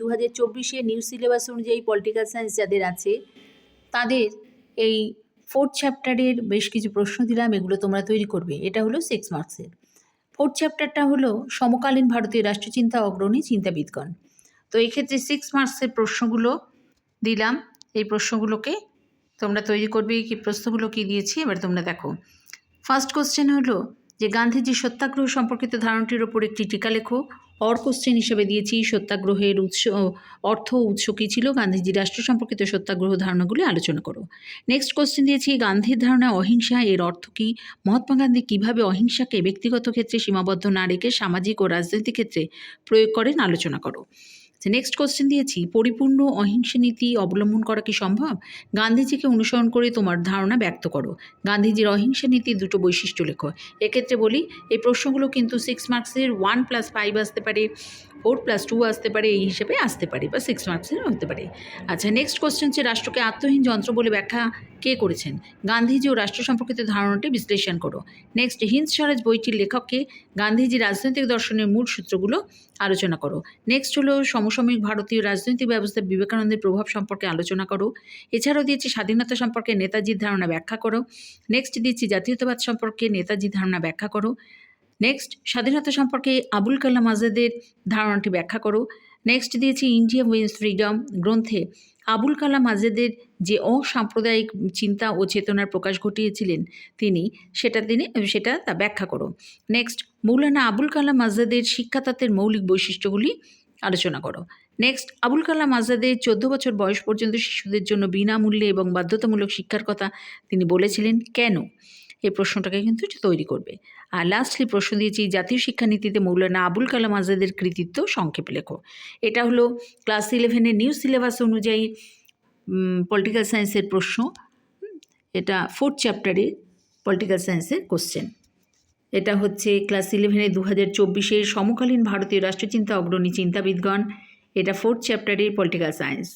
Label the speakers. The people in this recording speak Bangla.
Speaker 1: দু হাজার চব্বিশে নিউ সিলেবাস অনুযায়ী পলিটিক্যাল সায়েন্স যাদের আছে, তাদের এই ফোর্থ চ্যাপ্টারের বেশ কিছু প্রশ্ন দিলাম, এগুলো তোমরা তৈরি করবে। এটা হলো সিক্স মার্কসের ফোর্থ চ্যাপ্টারটা হলো সমকালীন ভারতীয় রাষ্ট্রচিন্তা অগ্রণী চিন্তাবিদগণ। তো এই ক্ষেত্রে সিক্স মার্কসের প্রশ্নগুলো দিলাম। এই প্রশ্নগুলোকে তোমরা তৈরি করবে কি প্রশ্নগুলো কি দিয়েছি, এবার তোমরা দেখো। ফার্স্ট কোশ্চেন হলো যে গান্ধীজি সত্যাগ্রহ সম্পর্কিত ধারণটির ওপর একটি টিকা লেখো। অর কোশ্চেন হিসেবে দিয়েছি, সত্যাগ্রহের উৎস অর্থ উৎস কী ছিল, গান্ধীজি রাষ্ট্র সম্পর্কিত সত্যাগ্রহ ধারণাগুলি আলোচনা করো। নেক্সট কোশ্চেন দিয়েছি, গান্ধীর ধারণা অহিংসা, এর অর্থ কী? মহাত্মা গান্ধী কীভাবে অহিংসাকে ব্যক্তিগত ক্ষেত্রে সীমাবদ্ধ না রেখে সামাজিক ও রাজনৈতিক ক্ষেত্রে প্রয়োগ করেন, আলোচনা করো। নেক্সট কোশ্চেন দিয়েছি। পরিপূর্ণ অহিংস নীতি অবলম্বন করা কি সম্ভব? গান্ধীজিকে অনুসরণ করে তোমার ধারণা ব্যক্ত করো। গান্ধীজির অহিংস নীতি দুটো বৈশিষ্ট্য লেখো। এক্ষেত্রে বলি, এই প্রশ্নগুলো কিন্তু সিক্স মার্কসের ওয়ান প্লাস ফাইভ আসতে পারে। ফোর প্লাস টু আসতে পারে, এই হিসেবে আসতে পারে বা সিক্স মার্কসের হতে পারে। আচ্ছা নেক্সট কোশ্চেন হচ্ছে রাষ্ট্রকে আত্মহীন যন্ত্র বলে ব্যাখ্যা কে করেছেন? গান্ধীজি ও রাষ্ট্র সম্পর্কিত ধারণাটি বিশ্লেষণ করো। নেক্সট, হিন্দ স্বরাজ বইটির লেখককে গান্ধীজি রাজনৈতিক দর্শনের মূল সূত্রগুলো আলোচনা করো। নেক্সট হলো সমসাময়িক ভারতীয় রাজনৈতিক ব্যবস্থায় বিবেকানন্দের প্রভাব সম্পর্কে আলোচনা করো। এছাড়াও দিয়েছি স্বাধীনতা সম্পর্কে নেতাজির ধারণা ব্যাখ্যা করো। নেক্সট দিচ্ছি জাতীয়তাবাদ সম্পর্কে নেতাজির ধারণা ব্যাখ্যা করো। নেক্সট স্বাধীনতা সম্পর্কে আবুল কালাম আজাদের ধারণাটি ব্যাখ্যা করো। নেক্সট দিয়েছি ইন্ডিয়া উইন্স ফ্রিডম গ্রন্থে আবুল কালাম আজাদের যে অসাম্প্রদায়িক চিন্তা ও চেতনার প্রকাশ ঘটিয়েছিলেন তিনি, সেটা তিনি, সেটা তা ব্যাখ্যা করো। নেক্সট মৌলানা আবুল কালাম আজাদের শিক্ষাতত্ত্বের মৌলিক বৈশিষ্ট্যগুলি আলোচনা করো। নেক্সট আবুল কালাম আজাদের চোদ্দ বছর বয়স পর্যন্ত শিশুদের জন্য বিনামূল্যে এবং বাধ্যতামূলক শিক্ষার কথা তিনি বলেছিলেন, কেন? এই প্রশ্নটাকে কিন্তু তৈরি করবে। আর লাস্টলি প্রশ্ন দিয়েছি, জাতীয় শিক্ষানীতিতে মৌলানা আবুল কালাম আজাদের কৃতিত্ব সংক্ষেপে লেখো। এটা হলো ক্লাস ইলেভেনের নিউ সিলেবাস অনুযায়ী পলিটিক্যাল সায়েন্সের প্রশ্ন। এটা ফোর্থ চ্যাপ্টারে পলিটিক্যাল সায়েন্সের কোশ্চেন এটা হচ্ছে ক্লাস ইলেভেনে দু হাজার চব্বিশের সমকালীন ভারতীয় রাষ্ট্রচিন্তা অগ্রণী চিন্তাবিদগণ। এটা ফোর্থ চ্যাপ্টারের পলিটিক্যাল সায়েন্স